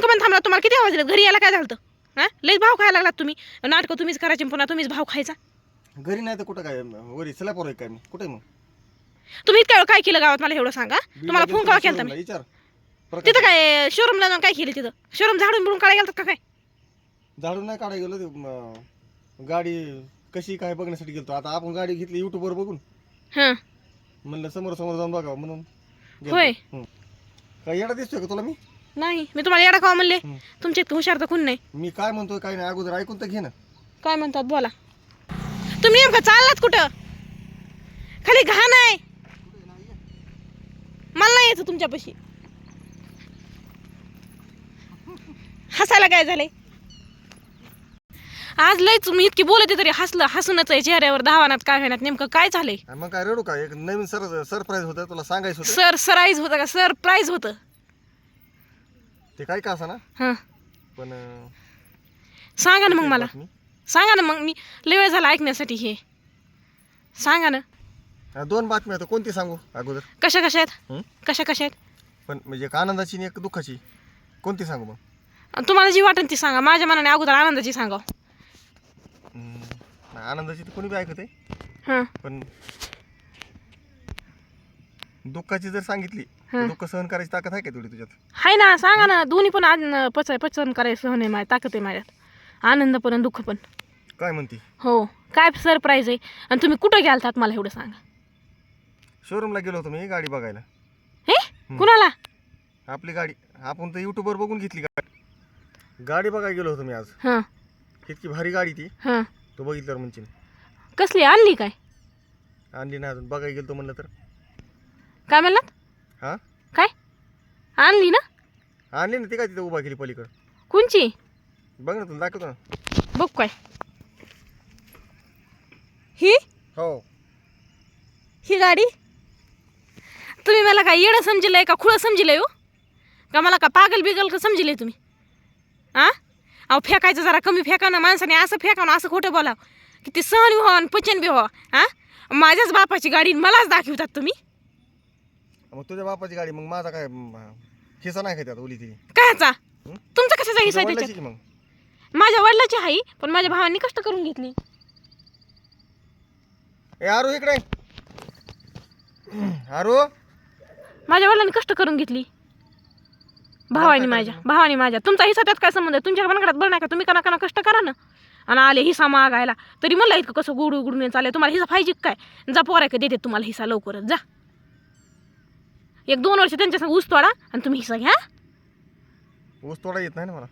Phone करून थांबला तुम्हाला किती आवाज दिला घरी यायला काय झालं हा? लईच भाव खायला लागलात तुम्ही. नाटकं तुम्हीच करायचे पुन्हा तुम्हीच भाव खायचा. घरी नाही तर कुठं काय? वरी चला पोरं काय मी कुठे मग? तुम्ही वेळ काय केलं गावात? मला एवढं सांगा. तुम्हाला फोन कवा केला मी? विचार. प्रकाश, तिथं काय शोरूमला जाऊन काय केलं तिथं? शोरूम झाडून बिडून काढायला गेलतात का काय? झाडून नाही काढायला गेलो ते म, गाडी कशी काय बघण्यासाठी गेलतो. आता आपण गाडी घेतली युट्यूबवर बघून. हां. म्हणलं समोर समोर जाऊन बघावं म्हणून. गेलतो. होय. काय येडा दिसतोय का तुला मी? नाही मी तुम्हाला येडा खावा म्हणले. तुमच्या इतकं हुशार तर कोण नाही. मी काय म्हणतोय काय नाही अगोदर ऐकून तर घे ना. काय म्हणतात बोला. तुम्ही नेमकं चाललात कुठं? खाली घाण आहे मला नाही यायचं तुमच्यापाशी. हसायला काय झालंय? आज लयच मी इतकी बोलते तरी हसलं हसूनच आहे चेहऱ्यावर धावानात काय होईनात नेमकं काय झालंय? मग काय रडू का? एक नवीन सर सरप्राईज होतं तुला सांगायचं होतं? सर सराईज होतं का? सर प्राईज होतं. ते काय का ना? हां. पण अं, सांगा ना मग मला. बातमी. सांगा ना मग मी लय वेळ झाला ऐकण्यासाठी हे. सांगा ना. दोन बातम्या आहेत. कोणती सांगू अगोदर? कशा कशा आहेत? हं? कशा कशा आहेत? पण म्हणजे एक आनंदाची आणि एक दुःखाची. कोणती सांगू मग? आणि तुम्हाला जी वाटेल ती सांगा. माझ्या मनाने अगोदर आनंदाची सांगा नाही, आनंदाची तर कोणी बी ऐकत आहे हां. पण दुःखाची जर सांगितली तर हं. दुःख सहन करायची ताकद आहे का तेवढी तुझ्यात? हाय ना सांगा ना दोन्ही पण आज पच पचन करायचं सहन आहे माझ्या ताकद आहे माझ्यात. आनंद पण आणि दुःख पण. काय म्हणती? हो काय सरप्राईज आहे? आणि तुम्ही कुठं गेलतात मला एवढं सांगा. शोरूमला गेलो होतो मी गाडी बघायला. हे? कुणाला? आपली गाडी आपण तर युट्यूबवर बघून घेतली गाडी. गाडी बघायला गेलो होतो मी आज. हां. इतकी भारी गाडी ती. हां. तो बघितल्यावर म्हणशील कसली आणली काय? आणली नाही अजून बघायला गेलो म्हणलं तर. काय म्हणलात हा? काय? आणली ना? आणली ना ती काय तिथं उभा केली पलीकडं? कोणची? बघ ना तुला दाखवतो ना. बघ काय. ही? हो. ही गाडी? तुम्ही मला काय येडं समजिलंय का खुळं समजिलंय हो? का मला का पागल बिगल का समजिलंय तुम्ही? आ? अहो फेकायचं जरा कमी फेका ना माणसाने असं फेका ना असं खोटं बोला किती सहन बी व्हावं आणि पचन बी व्हावं हा माझ्याच बापाची गाडी मलाच दाखवतात तुम्ही. मग तुझ्या बापाची गाडी मग माझा काय म, हिस्सा नाही का त्यात ओली ती? कायचा? तुमचा कशाचा हिस्सा आहे त्याच्यात? मग. माझ्या वडिलाची आहे पण माझ्या भावांनी कष्ट करून घेतली. ए आरू इकडे. आरू. माझ्या वडिलांनी कष्ट करून घेतली. भावानी माझ्या भावानी माझ्या. तुमचा हिस्सा त्यात काय संबंध आहे? तुमच्या बनगडात बरं नाही का? तुम्ही कना कना कष्ट करा ना. आणि आले हिस्सा मागायला. तरी म्हणलं इतकं कसं गुडू उघडून चालले तुम्हाला हिस्सा पाहिजे काय? जा पोराय का देते तुम्हाला हिस्सा लवकरच. जा. एक दोन वर्ष त्यांच्या संग ऊस तोडा आणि तुम्ही हिस्सा घ्या ऊस तोडा येत नाही ना मला.